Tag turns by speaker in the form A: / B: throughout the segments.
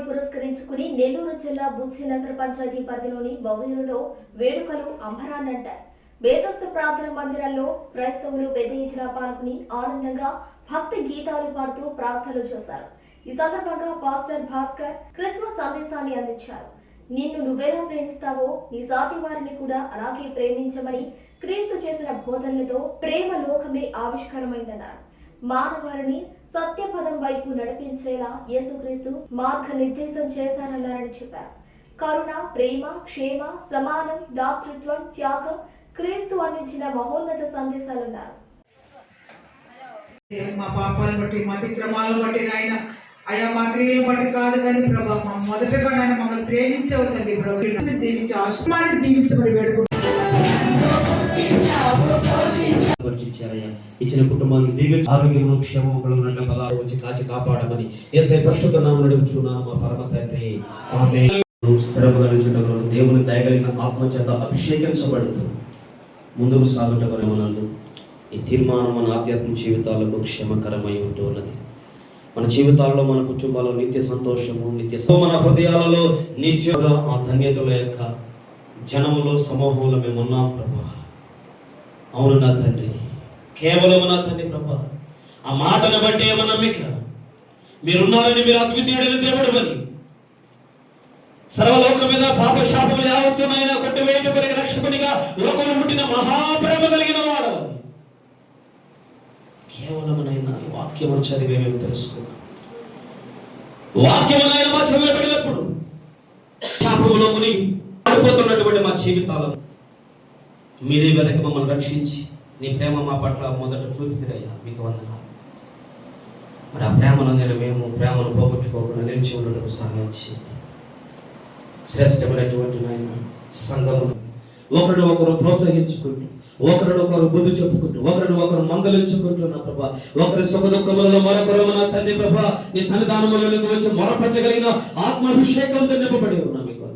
A: దినోత్సవాన్ని పురస్కరించుకుని నెల్లూరు జిల్లా బుచ్చి నగర పంచాయతీ పరిధిలోని బొగేరులో వేడుకలు అంబరాన్నంటాయి వేదస్థ ప్రార్థన మందిరాల్లో క్రైస్తవులు పెద్ద ఎత్తున పాల్గొని ఆనందంగా భక్తి గీతాలు పాడుతూ ప్రార్థనలు చేశారు. ఈ సందర్భంగా పాస్టర్ భాస్కర్ క్రిస్మస్ సందేశాన్ని అందించారు. నిన్ను నువ్వెలా ప్రేమిస్తావో నీ సాటి వారిని కూడా అలాగే ప్రేమించమని క్రీస్తు చేసిన బోధనలతో ప్రేమ లోకమే ఆవిష్కారమైందన్నారు. మానవారిని సత్యపదం వైపు నడిపించేలా యేసుక్రీస్తు మార్గనిర్దేశం చేశారన్నారని చెప్పారు. కరుణ ప్రేమ క్షేమ సమానం దాతృత్వం త్యాగం క్రీస్తు అందించిన మహోన్నత సందేశాలన్నారు.
B: మా పాపాలను బట్టి మా అతిక్రమాలను బట్టి నాయన అయా మా క్రియలు బట్టి కాదు కానీ ప్రభా మొదటగా నాయన మమ్మల్ని ప్రేమించవద్దండి తండ్రి ప్రభు. దీవించి ఆశ్రమాన్ని దీవించబడి వేడుకుంటున్నాను వేడుకుంటున్నాం
C: పరిచించారయ్యా ఇచ్చిన కుటుంబాన్ని దీవించి ఆరోగ్యము క్షేమము కలుగునట్లు పదాలు వచ్చి కాచి కాపాడమని ఏసై పరిశుద్ధ నామం నడుపుచున్నాను మా పరమ తండ్రి. ఆమె స్థిరముగా నిలుచుటకు దేవుని దయగలిగిన ఆత్మ చేత అభిషేకించబడుతూ ముందుకు సాగుట వరమునందు ఈ తీర్మానం మన ఆధ్యాత్మిక జీవితాలకు క్షేమకరమై ఉంటూ ఉన్నది మన జీవితాల్లో మన కుటుంబాల్లో నిత్య సంతోషము నిత్య మన హృదయాలలో నిత్యగా ఆ ధన్యతల యొక్క జనములో సమూహంలో మేము ఉన్నాం ప్రభా. అవును నా తండ్రి. కేవలం నా తండ్రి ప్రభా. ఆ మాటను బట్టి ఏమో నమ్మిక? మీరున్నారని మీరు అద్వితీయుడైన దేవుడు అని సర్వలోకం మీద పాప శాపములు యావత్తునైనా కొట్టివేయటపరిగిన రక్షకునిగా లోకంలో పుట్టిన మహాప్రేమ కలిగిన వాడు. కేవలమునైనా ఈ వాక్యము చదివే మేము తెలుసుకున్నాం. వాక్యమునైనా మా చెవులు పడినప్పుడు శాపములో మునిగి పడిపోతున్నటువంటి మా జీవితాలను మీరే వెనక మమ్మల్ని రక్షించి నీ ప్రేమ మా పట్ల మొదట చూపిదిరయ్యా మీకు వందనాలు. మరి ఆ ప్రేమను నేను మేము ప్రేమను పోగొట్టుకోకుండా నిలిచి ఉండడం సాధించి శ్రేష్టమైనటువంటి నాయన సంఘము ఒకరిని ఒకరు ప్రోత్సహించుకుంటూ ఒకరిని ఒకరు బుద్ధి చెప్పుకుంటూ ఒకరిని ఒకరు మందలించుకుంటున్న ప్రభా ఒకరి సుఖ దుఃఖములలో మరొకరు మన తండ్రి ప్రభా నీ సన్నిధానములోకి వచ్చి మొరపరచగలిగిన ఆత్మాభిషేకంతో నింపబడి ఉన్నాం. మీకు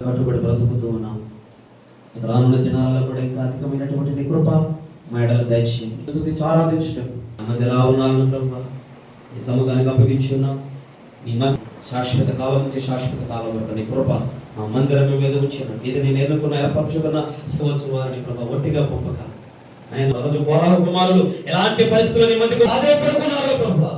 C: కట్టుబడి బ్రతుకుతూ ఉన్నాము రానున్న దినాలలో కూడా ఇంకా అధికమైనటువంటి నీ కృప మా ఎడల దయచేయండి. స్తుతించి ఆరాధించడం మధ్య రావునాలను ప్రభు. ఈ సముదానికి అప్పగించి ఉన్నాం. నీ మ- శాశ్వత కాలం నుంచి శాశ్వత కాలం వరకు నీ కృప మా మందిరం మీద ఉంచాను ఇది నేను ఎన్నుకున్న ఏర్పరచుకున్న సంవత్సరం వారిని ప్రభా ఒట్టిగా పంపక. ఆయన రోజు పోరాడు కుమారులు ఎలాంటి పరిస్థితులు నీ మధ్యకు అదే పడుకున్నారు ప్రభా.